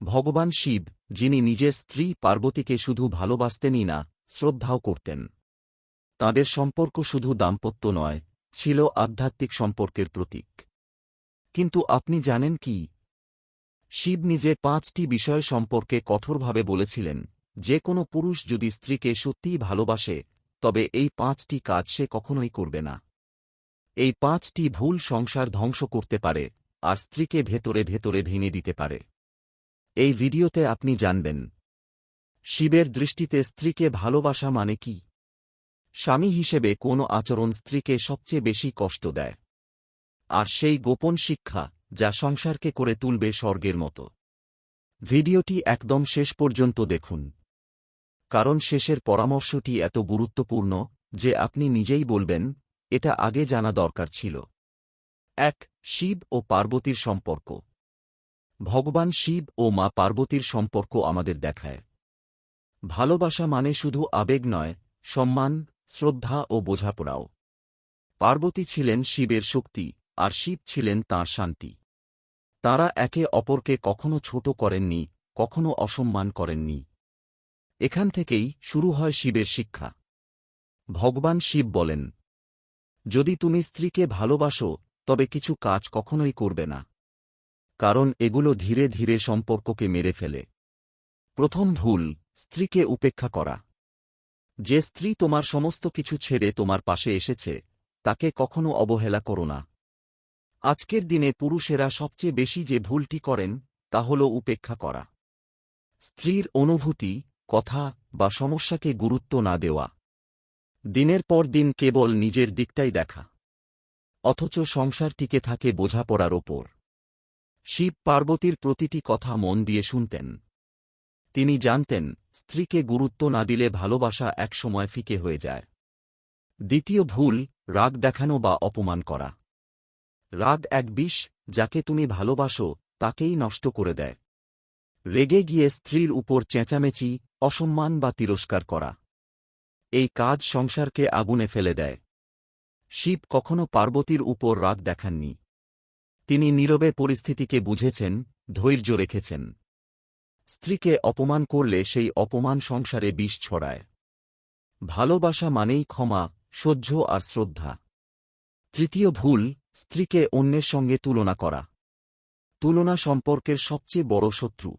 ভগবান শিব, যিনি নিজের স্ত্রী পার্বতীকে শুধু ভালোবাসতেনই না, শ্রদ্ধাও করতেন। তাঁদের সম্পর্ক শুধু দাম্পত্য নয়, ছিল আধ্যাত্মিক সম্পর্কের প্রতীক। কিন্তু আপনি জানেন কি? শিব নিজে পাঁচটি বিষয় সম্পর্কে কঠোরভাবে বলেছিলেন, যে কোনো পুরুষ যদি স্ত্রীকে সত্যিই ভালোবাসে, তবে এই পাঁচটি কাজ সে কখনোই করবে না। এই পাঁচটি ভুল সংসার ধ্বংস করতে পারে, আর স্ত্রীকে ভেতরে ভেতরে ভেঙে দিতে পারে। এই ভিডিওতে আপনি জানবেন, শিবের দৃষ্টিতে স্ত্রীকে ভালোবাসা মানে কি? স্বামী হিসেবে কোনো আচরণ স্ত্রীকে সবচেয়ে বেশি কষ্ট দেয়। আর সেই গোপন শিক্ষা যা সংসারকে করে তুলবে স্বর্গের মতো। ভিডিওটি একদম শেষ পর্যন্ত দেখুন। কারণ শেষের পরামর্শটি এত গুরুত্বপূর্ণ যে আপনি নিজেই বলবেন, এটা আগে জানা দরকার ছিল। এক, শিব ও পার্বতীর সম্পর্ক। ভগবান শিব ও মা পার্বতীর সম্পর্ক আমাদের দেখায়। ভালোবাসা মানে শুধু আবেগ নয়, সম্মান, শ্রদ্ধা ও বোঝাপড়াও। পার্বতী ছিলেন শিবের শক্তি, আর শিব ছিলেন তাঁর শান্তি। তাঁরা একে অপরকে কখনো ছোট করেননি, কখনো অসম্মান করেননি। এখান থেকেই শুরু হয় শিবের শিক্ষা। ভগবান শিব বলেন, যদি তুমি স্ত্রীকে ভালোবাসো, তবে কিছু কাজ কখনোই করবে না। কারণ এগুলো ধীরে ধীরে সম্পর্ককে মেরে ফেলে। প্রথম ভুল, স্ত্রীকে উপেক্ষা করা। যে স্ত্রী তোমার সমস্ত কিছু ছেড়ে তোমার পাশে এসেছে, তাকে কখনো অবহেলা করো না। আজকের দিনে পুরুষেরা সবচেয়ে বেশি যে ভুলটি করেন, তা হল উপেক্ষা করা। স্ত্রীর অনুভূতি, কথা বা সমস্যাকে গুরুত্ব না দেওয়া। দিনের পর দিন কেবল নিজের দিকটাই দেখা। অথচ সংসার টিকে থাকে বোঝাপড়ার ওপর। শিব পার্বতীর প্রতিটি কথা মন দিয়ে শুনতেন। তিনি জানতেন, স্ত্রীকে গুরুত্ব না দিলে ভালোবাসা একসময় ফিকে হয়ে যায়। দ্বিতীয় ভুল, রাগ দেখানো বা অপমান করা। রাগ এক বিষ, যাকে তুমি ভালোবাসো, তাকেই নষ্ট করে দেয়। রেগে গিয়ে স্ত্রীর উপর চেঁচামেচি, অসম্মান বা তিরস্কার করা। এই কাজ সংসারকে আগুনে ফেলে দেয়। শিব কখনো পার্বতীর উপর রাগ দেখাননি। তিনি নীরবে পরিস্থিতিকে বুঝেছেন, ধৈর্য রেখেছেন। স্ত্রীকে অপমান করলে সেই অপমান সংসারে বিষ ছড়ায়। ভালোবাসা মানেই ক্ষমা, সহ্য আর শ্রদ্ধা। তৃতীয় ভুল, স্ত্রীকে অন্যের সঙ্গে তুলনা করা। তুলনা সম্পর্কের সবচেয়ে বড় শত্রু।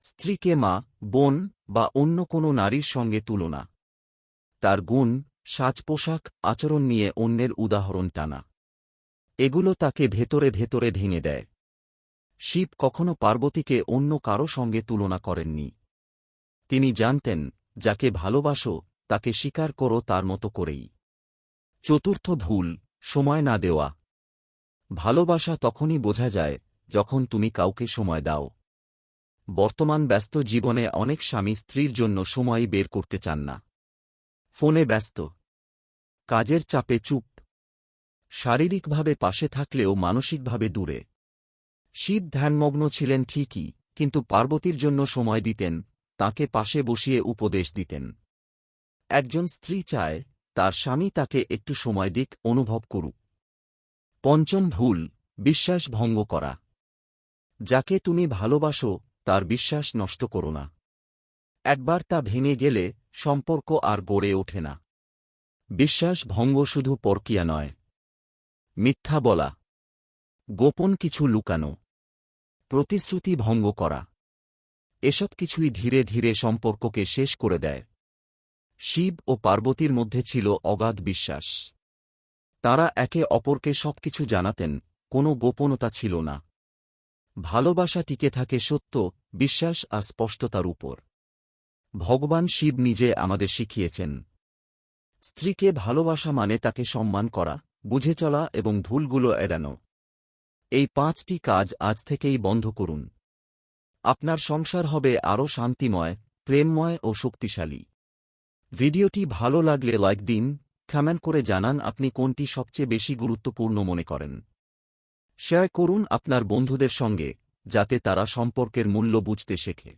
স্ত্রীকে মা, বোন বা অন্য কোনো নারীর সঙ্গে তুলনা। তার গুণ সাজ পোশাক আচরণ নিয়ে অন্যের উদাহরণ টানা। এগুলো তাকে ভেতরে ভেতরে ভেঙে দেয়। শিব কখনো পার্বতীকে অন্য কারও সঙ্গে তুলনা করেননি। তিনি জানতেন, যাকে ভালোবাসো, তাকে স্বীকার করো তার মতো করেই। চতুর্থ ভুল, সময় না দেওয়া। ভালোবাসা তখনই বোঝা যায়, যখন তুমি কাউকে সময় দাও। বর্তমান ব্যস্ত জীবনে অনেক স্বামী স্ত্রীর জন্য সময় বের করতে চান না। ফোনে ব্যস্ত। কাজের চাপে চুপ শারীরিকভাবে পাশে থাকলেও মানসিকভাবে দূরে। শিব ধ্যানমগ্ন ছিলেন ঠিকই, কিন্তু পার্বতীর জন্য সময় দিতেন, তাকে পাশে বসিয়ে উপদেশ দিতেন। একজন স্ত্রী চায়, তার স্বামী তাকে একটু সময় দিক, অনুভব করুক। পঞ্চম ভুল, বিশ্বাস ভঙ্গ করা। যাকে তুমি ভালোবাসো, তার বিশ্বাস নষ্ট করো না। একবার তা ভেঙে গেলে, সম্পর্ক আর গড়ে ওঠে না। বিশ্বাস ভঙ্গ শুধু পরকিয়া নয়। মিথ্যা বলা। গোপন কিছু লুকানো। প্রতিশ্রুতি ভঙ্গ করা। এসব কিছুই ধীরে ধীরে সম্পর্ককে শেষ করে দেয়। শিব ও পার্বতীর মধ্যে ছিল অগাধ বিশ্বাস। তারা একে অপরকে সবকিছু জানাতেন, কোনো গোপনতা ছিল না। ভালোবাসা টিকে থাকে সত্য, বিশ্বাস আর স্পষ্টতার উপর। ভগবান শিব নিজে আমাদের শিখিয়েছেন। স্ত্রীকে ভালোবাসা মানে তাকে সম্মান করা। বুঝে চলা এবং ভুলগুলো এড়ানো। এই পাঁচটি কাজ আজ থেকেই বন্ধ করুন। আপনার সংসার হবে আরও শান্তিময়, প্রেমময় ও শক্তিশালী। ভিডিওটি ভালো লাগলে লাইক দিন, কমেন্ট করে জানান আপনি কোনটি সবচেয়ে বেশি গুরুত্বপূর্ণ মনে করেন। শেয়ার করুন আপনার বন্ধুদের সঙ্গে, যাতে তারা সম্পর্কের মূল্য বুঝতে শেখে।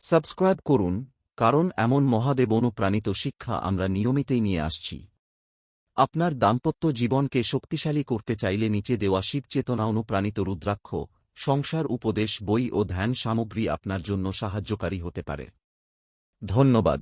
সাবস্ক্রাইব করুন, কারণ এমন মহাদেব অনুপ্রাণিত শিক্ষা আমরা নিয়মিতই নিয়ে আসছি। আপনার দাম্পত্য জীবনকে শক্তিশালী করতে চাইলে নিচে দেওয়া শিবচেতনা অনুপ্রাণিত রুদ্রাক্ষ, সংসার উপদেশ, বই ও ধ্যান সামগ্রী আপনার জন্য সাহায্যকারী হতে পারে। ধন্যবাদ।